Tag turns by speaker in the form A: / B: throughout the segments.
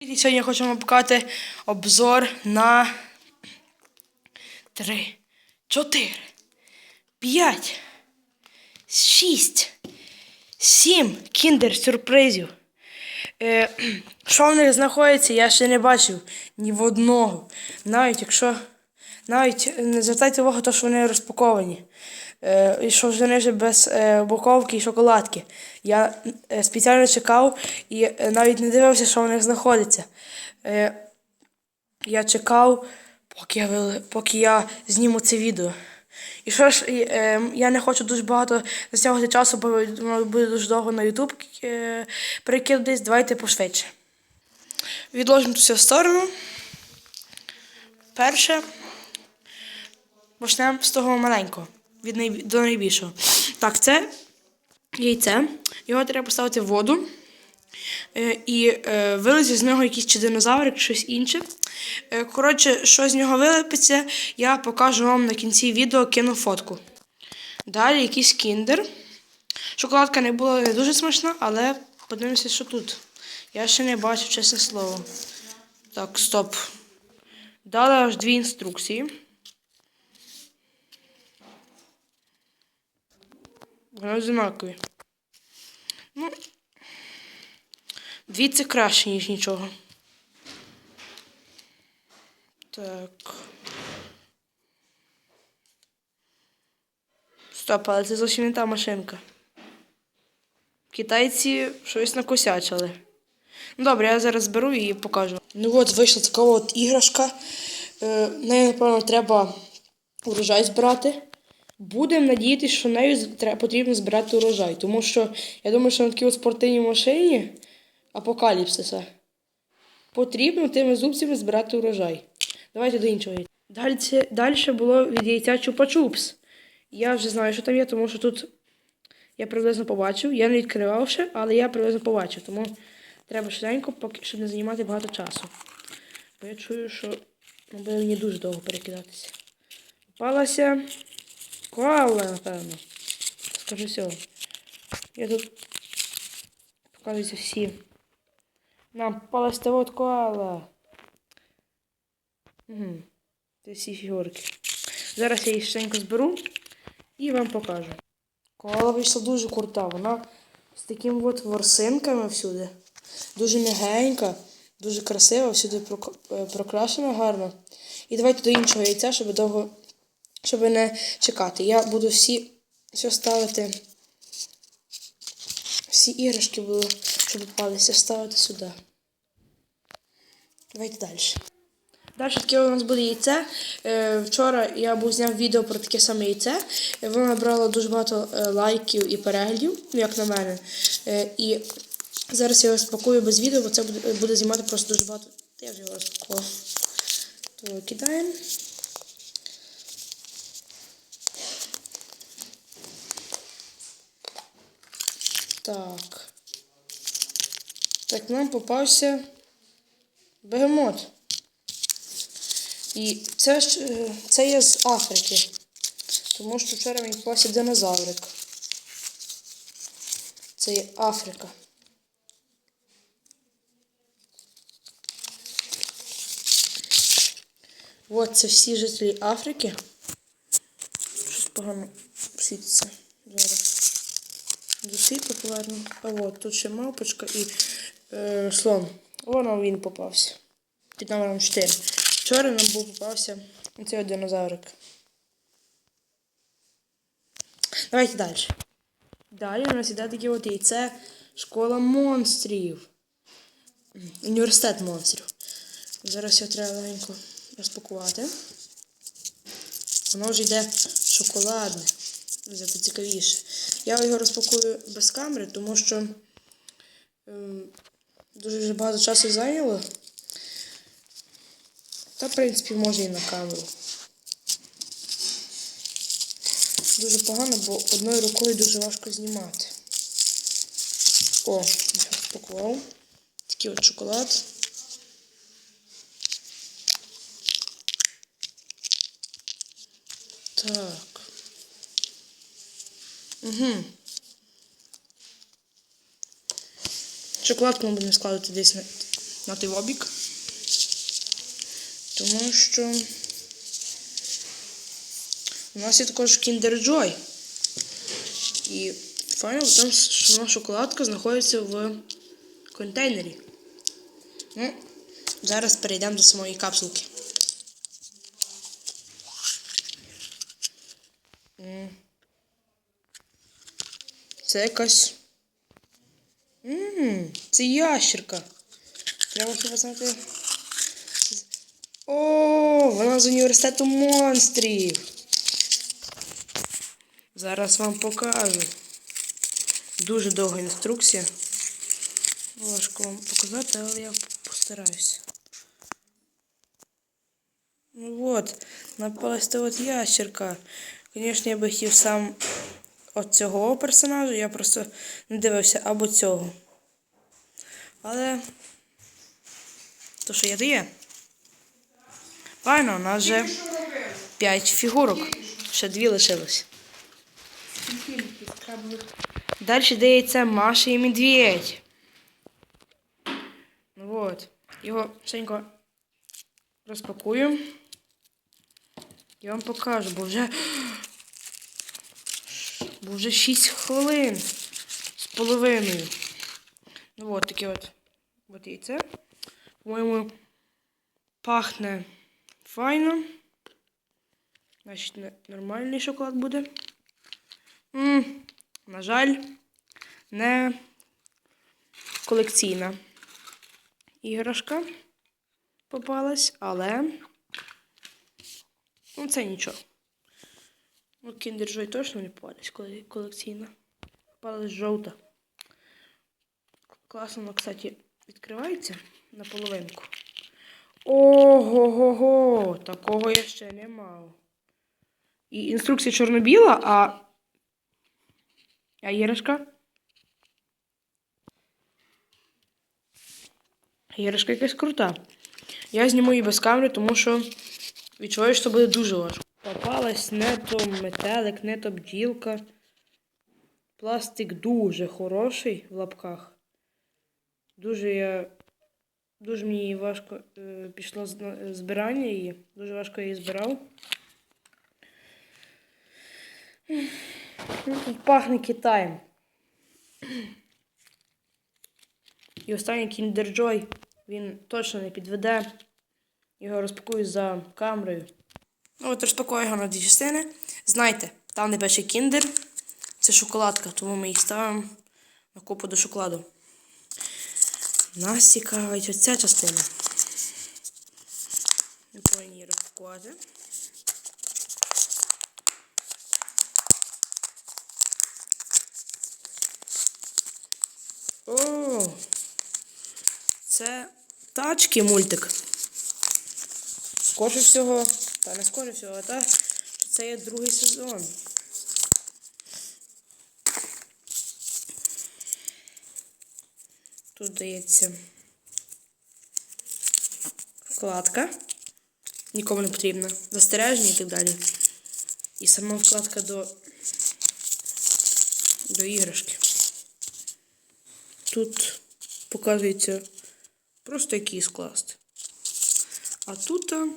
A: І сьогодні хочемо показати обзор на 3, 4, 5, 6, 7 кіндер-сюрпризів. Е, що в них знаходиться, я ще не бачив ні в одного. Навіть якщо навіть не звертайте увагу, то, що вони розпаковані. Е, і що вони вже без е, і шоколадки. Я е, спеціально чекав і навіть не дивився, що в них знаходиться. Я чекав, поки я, поки я зніму це відео. І що ж, я не хочу дуже багато затягувати часу, бо буде дуже довго на е, перекидатись. Давайте пошвидше. Відложимо це в сторону. Перше. Почнемо з того маленького, від найбі- до найбільшого. Так, це яйце. Його треба поставити в воду. Е, і е, вилезе з нього якийсь чи динозаврик, щось інше. Е, коротше, що з нього вилепиться, я покажу вам на кінці відео, кину фотку. Далі якийсь кіндер. Шоколадка не була не дуже смачна, але подивимося, що тут. Я ще не бачив, чесне слово. Так, стоп. Дали аж дві інструкції. Вони одинакові. Ну, дві це краще, ніж нічого. Так. Стоп, але це зовсім не та машинка. Китайці щось накосячили. Ну добре, я зараз беру і покажу. Ну от вийшла така от іграшка. Е, нею, напевно, треба урожай збирати. Будемо надіятися, що нею потрібно збирати урожай. Тому що я думаю, що на такій спортивній машині апокаліпсиса потрібно тими зубцями збирати урожай. Давайте до іншого. Далі, далі було від яйця чупа-чупс. Я вже знаю, що там є, тому що тут я приблизно побачив. Я не відкривав ще, але я приблизно побачив. Тому треба швиденько, щоб не займати багато часу. Бо я чую, що буде мені дуже довго перекидатися. Попалася коала, напевно. Скажу все. Я тут показуюся всі. Нам попалась та от коала. Угу. Це всі фігурки. Зараз я їх швиденько зберу і вам покажу. Коала вийшла дуже крута. Вона з такими от ворсинками всюди. Дуже м'ягенька, дуже красива, всюди е, прокрашена гарно. І давайте до іншого яйця, щоб довго, щоб не чекати. Я буду всі все ставити. Всі іграшки буду, щоб попалися, ставити сюди. Давайте далі. Далі таке у нас буде яйце. Е, Вчора я був зняв відео про таке саме яйце. Е, Воно набрало дуже багато е, лайків і переглядів, ну, як на мене. І зараз я його розпакую без відео, бо це буде, буде знімати просто дуже багато. Я вже його розпакував. То кидаємо. Так. Так, нам попався бегемот. І це, е, це є з Африки. Тому що вчора мені попався динозаврик. Це є Африка. От це всі жителі Африки. Щось погано світиться. Зараз. Досипу поверну. А от тут ще мавпочка і е, слон. Воно він попався. Під номером 4. Вчора нам був попався оцей динозаврик. Давайте далі. Далі у нас іде такі от яйце школа монстрів. Університет монстрів. Зараз його треба легенько розпакувати. Воно вже йде шоколадне. Це цікавіше. Я його розпакую без камери, тому що ем, дуже вже багато часу зайняло. Та, в принципі, може і на камеру. Дуже погано, бо одною рукою дуже важко знімати. О, я розпакував. Такий от шоколад. Так. Угу. Шоколадку ми будемо складати десь на, на той обік. Тому що у нас є також Kinder Joy. І файно що вона шоколадка знаходиться в контейнері. Ну, зараз перейдемо до самої капсулки. М. Це якась. Ммм, це ящерка. Треба хіба знати. О, вона з університету монстрів. Зараз вам покажу. Дуже довга інструкція. Важко вам показати, але я постараюся. Ну от, напалась та от ящерка. Звісно, я би хотів сам от цього персонажа, я просто не дивився або цього. Але то, що є, то є. Файно, у нас вже 5 фігурок. Ще дві лишилось. Далі дається Маша і Медведь. Ну от. Його швидко розпакую. Я вам покажу, бо вже. Бо вже 6 хвилин з половиною. Ну от таке от. От яйце. По-моєму, пахне файно. Значить, нормальний шоколад буде. м на жаль, не колекційна іграшка попалась, але ну це нічого. Ну, Joy точно не попалась, колекційна. Попалась жовта. Класно, вона, кстати, відкривається на половинку. Ого-го-го! Такого я ще не мав. І інструкція чорно-біла, а. А іграшка? Іграшка якась крута. Я зніму її без камери, тому що відчуваю, що буде дуже важко. Попалась не то метелик, не то бджілка. Пластик дуже хороший в лапках. Дуже я. Дуже мені важко е, пішло збирання її. Дуже важко її збирав. Ну, тут пахне Китаєм. І останній Joy, він точно не підведе. Його розпакую за камерою. Ну, от розпакую його на дві частини. Знайте, там де пише Kinder, це шоколадка, тому ми їх ставимо на купу до шоколаду. Нас цікавить оця частина. Ми повинні її розпакувати. О, це тачки мультик. Скорше всього, та не скорше всього, а та, що це є другий сезон. Тут дається вкладка. Нікому не потрібна. Застереження і так далі. І сама вкладка до, до іграшки. Тут показується просто який скласти. А тут, а,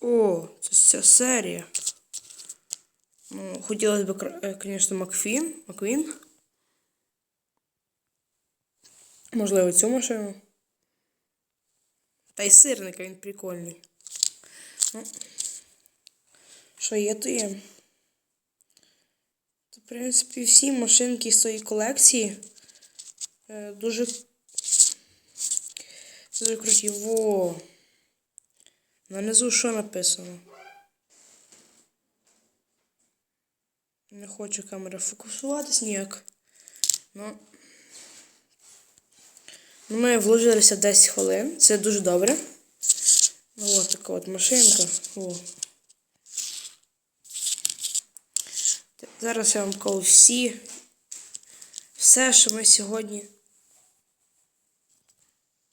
A: о, це ця серія. Ну, хотілося б, е, звісно, Макфін, Маквін. Можливо, цю машину. Та й сирника він прикольний. Ну, що є, то є. То, в принципі, всі машинки з цієї колекції е, дуже. Дуже круті. Во. Нанизу що написано? Не хоче камера фокусуватись ніяк. Ну. Ну, Ми вложилися 10 хвилин. Це дуже добре. Ну, ось така от машинка. О. Зараз я вам покажу всі. Все, що ми сьогодні.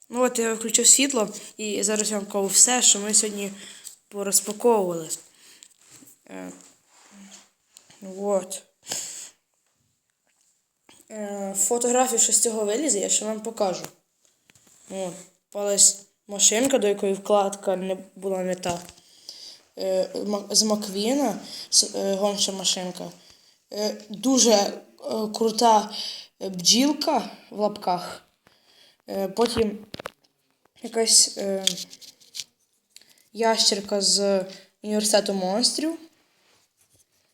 A: Ну от я включив світло і зараз я вам покажу все, що ми сьогодні порозпаковували. Е, от. Е, фотографію, що з цього вилізе, я ще вам покажу. О, палець машинка, до якої вкладка не була не та. Е, з Маквіна е, гонча машинка. Е, Дуже е, крута бджілка в лапках. Е, Потім якась е, ящерка з університету монстрів.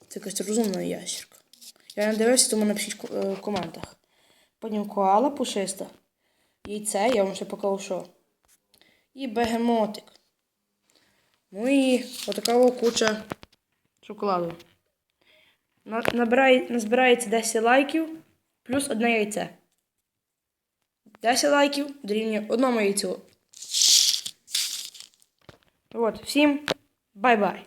A: Це якась розумна ящерка. Я не дивився, тому напишіть е, в коментах. Потім коала пушиста. Яйце, я вам ще покажу що. І бегемотик. Ну і отака куча шоколаду. Набирає, назбирається 10 лайків плюс одне яйце. 10 лайків дорівнює одному яйцю. От, всім бай-бай.